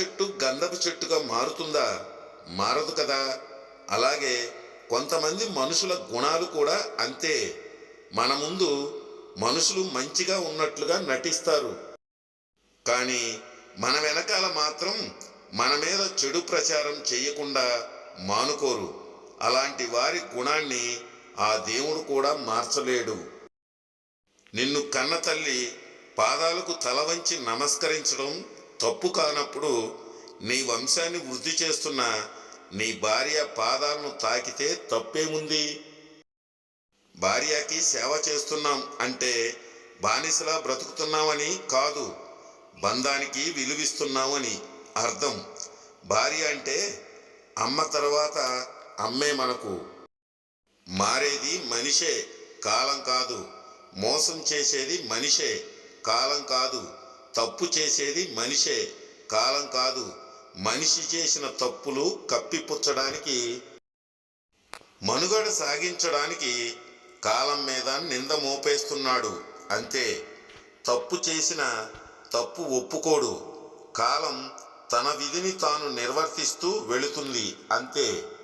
చెట్టు గంధపు చెట్టుగా మారుతుందా? మారదు కదా. అలాగే కొంతమంది మనుషుల గుణాలు కూడా అంతే. మన ముందు మనుషులు మంచిగా ఉన్నట్లుగా నటిస్తారు. కానీ మన వెనకాల మాత్రం మన మీద చెడు ప్రచారం చేయకుండా మానుకోరు. అలాంటి వారి గుణాన్ని ఆ దేవుడు కూడా మార్చలేడు. నిన్ను కన్న తల్లి పాదాలకు తల వంచి నమస్కరించడం తప్పు కానప్పుడు నీ వంశాన్ని వృద్ధి చేస్తున్న నీ భార్య పాదాలను తాకితే తప్పేముంది? భార్యకి సేవ చేస్తున్నాం అంటే బానిసలా బ్రతుకుతున్నామని కాదు బంధానికి విలువిస్తున్నామని అర్థం. భార్య అంటే అమ్మ తర్వాత అమ్మే మనకు. మారేది మనిషే కాలం కాదు. మోసం చేసేది మనిషే కాలం కాదు. తప్పు చేసేది మనిషే. కాలం కాదు. మనిషి చేసిన తప్పులు కప్పిపుచ్చడానికి మనుగడ సాగించడానికి కాలం మీద నింద మోపేస్తున్నాడు. అంతే. తప్పు చేసిన తప్పు ఒప్పుకోడు. కాలం తన విధిని తాను నిర్వర్తిస్తూ వెళుతుంది. అంతే.